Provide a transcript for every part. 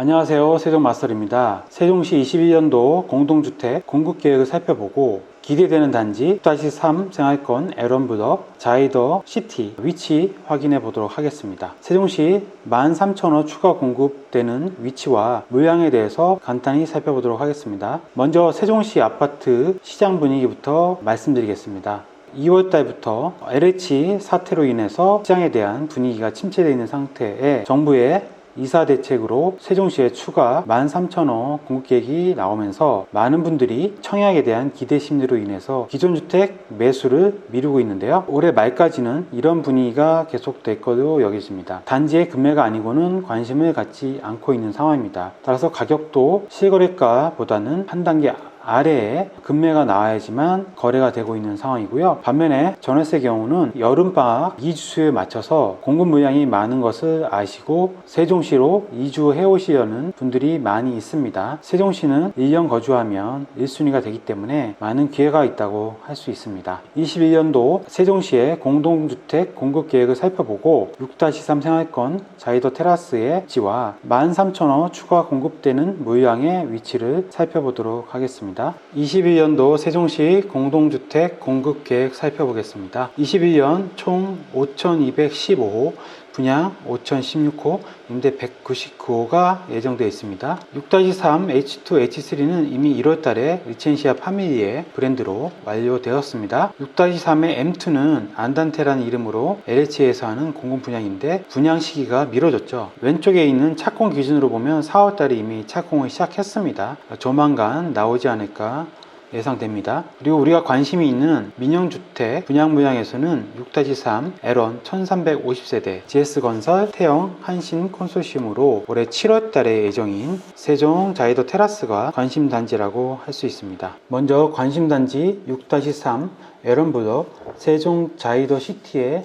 안녕하세요. 세종마스터입니다. 세종시 21년도 공동주택 공급계획을 살펴보고 기대되는 단지 6-3 생활권 에런브더 자이더 시티 위치 확인해 보도록 하겠습니다. 세종시 13,000호 추가 공급되는 위치와 물량에 대해서 간단히 살펴보도록 하겠습니다. 먼저 세종시 아파트 시장 분위기부터 말씀드리겠습니다. 2월 달부터 LH 사태로 인해서 시장에 대한 분위기가 침체되어 있는 상태에 정부의 이사 대책으로 세종시에 추가 13,000호 공급계획이 나오면서 많은 분들이 청약에 대한 기대 심리로 인해서 기존 주택 매수를 미루고 있는데요. 올해 말까지는 이런 분위기가 계속될 것으로 여겨집니다. 단지의 금매가 아니고는 관심을 갖지 않고 있는 상황입니다. 따라서 가격도 실거래가보다는 한 단계 아래에 금매가 나와야지만 거래가 되고 있는 상황이고요. 반면에 전월세 경우는 여름방학 2주수에 맞춰서 공급 물량이 많은 것을 아시고 세종시로 이주해 오시려는 분들이 많이 있습니다. 세종시는 1년 거주하면 1순위가 되기 때문에 많은 기회가 있다고 할 수 있습니다. 21년도 세종시의 공동주택 공급 계획을 살펴보고 6-3 생활권 자이더 테라스의 위치와 13,000호 추가 공급되는 물량의 위치를 살펴보도록 하겠습니다. 21년도 세종시 공동주택 공급 계획 살펴보겠습니다. 21년 총 5,215호, 분양 5,016호, 임대 199호가 예정되어 있습니다. 6-3 H2, H3는 이미 1월 달에 리첸시아 파밀리의 브랜드로 완료되었습니다. 6-3의 M2는 안단테라는 이름으로 LH에서 하는 공공 분양인데 분양 시기가 미뤄졌죠. 왼쪽에 있는 착공 기준으로 보면 4월 달에 이미 착공을 시작했습니다. 조만간 나오지 않을까 예상됩니다. 그리고 우리가 관심이 있는 민영주택 분양 물량에서는 6-3 에런 1350세대 GS건설 태영 한신 콘소시엄으로 올해 7월 달에 예정인 세종 자이더 테라스가 관심 단지라고 할 수 있습니다. 먼저 관심 단지 6-3 에런 블럭 세종 자이더 시티의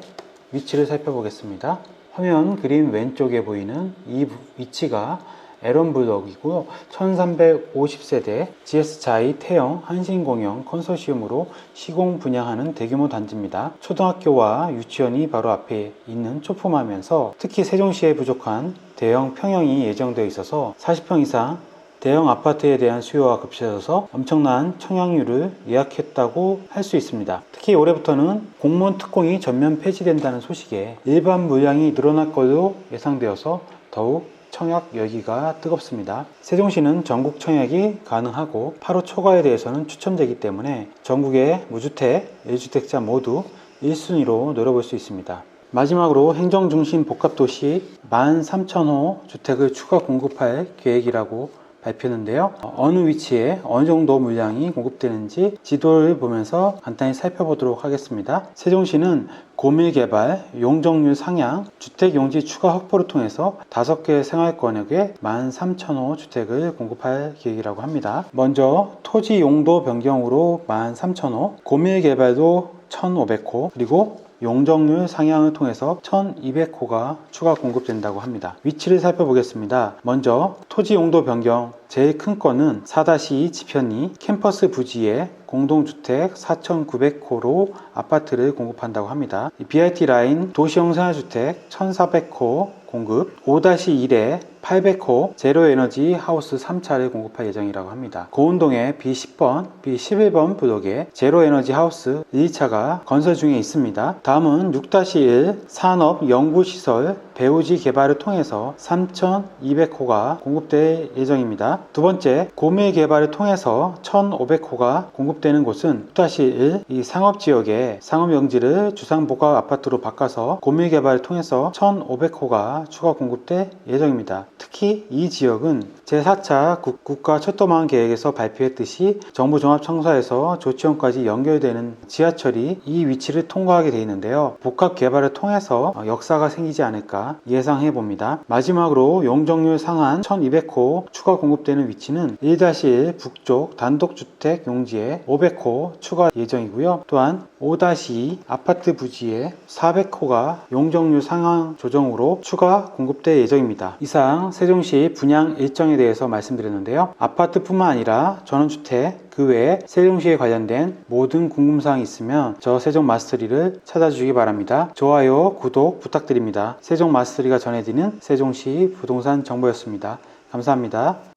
위치를 살펴보겠습니다. 화면 그림 왼쪽에 보이는 이 위치가 에런 블럭이고요. 1350세대 GS자이 태영 한신공영 컨소시엄으로 시공 분양하는 대규모 단지입니다. 초등학교와 유치원이 바로 앞에 있는 초품하면서 특히 세종시에 부족한 대형 평형이 예정되어 있어서 40평 이상 대형 아파트에 대한 수요가 급증해서 엄청난 청약률을 예약했다고 할 수 있습니다. 특히 올해부터는 공무원 특공이 전면 폐지된다는 소식에 일반 물량이 늘어날 것으로 예상되어서 더욱 청약 열기가 뜨겁습니다. 세종시는 전국 청약이 가능하고 8호 초과에 대해서는 추천되기 때문에 전국의 무주택, 1주택자 모두 1순위로 노려볼 수 있습니다. 마지막으로 행정중심 복합도시 13,000호 주택을 추가 공급할 계획이라고 발표했는데요. 어느 위치에 어느 정도 물량이 공급되는지 지도를 보면서 간단히 살펴보도록 하겠습니다. 세종시는 고밀 개발, 용적률 상향, 주택 용지 추가 확보를 통해서 5개 생활권역에 13,000호 주택을 공급할 계획이라고 합니다. 먼저 토지 용도 변경으로 13,000호, 고밀 개발도 1,500호, 그리고 용적률 상향을 통해서 1200호가 추가 공급된다고 합니다. 위치를 살펴보겠습니다. 먼저 토지 용도 변경 제일 큰 건은 4-2 지편이 캠퍼스 부지에 공동주택 4,900호로 아파트를 공급한다고 합니다. BRT 라인 도시형 생활주택 1,400호 공급, 5-1에 800호 제로에너지 하우스 3차를 공급할 예정이라고 합니다. 고운동의 B10번, B11번 블록에 제로에너지 하우스 1차가 건설 중에 있습니다. 다음은 6-1 산업 연구시설 배우지 개발을 통해서 3,200호가 공급될 예정입니다. 두 번째, 고밀 개발을 통해서 1,500호가 공급되는 곳은 6-1이 상업 지역의 상업용지를 주상 복합 아파트로 바꿔서 고밀 개발을 통해서 1,500호가 추가 공급될 예정입니다. 특히 이 지역은 제4차 국가 철도망 계획에서 발표했듯이 정부 종합 청사에서 조치원까지 연결되는 지하철이 이 위치를 통과하게 되어 있는데요. 복합 개발을 통해서 역사가 생기지 않을까 예상해 봅니다. 마지막으로 용적률 상한 1200호 추가 공급되는 위치는 1-1 북쪽 단독주택 용지에 500호 추가 예정이고요. 또한 5-2 아파트 부지에 400호가 용적률 상향 조정으로 추가 공급될 예정입니다. 이상 세종시 분양 일정에 대해서 말씀드렸는데요. 아파트뿐만 아니라 전원주택 그 외에 세종시에 관련된 모든 궁금사항이 있으면 저 세종 마스터리를 찾아주시기 바랍니다. 좋아요, 구독 부탁드립니다. 세종 마스터리가 전해드리는 세종시 부동산 정보였습니다. 감사합니다.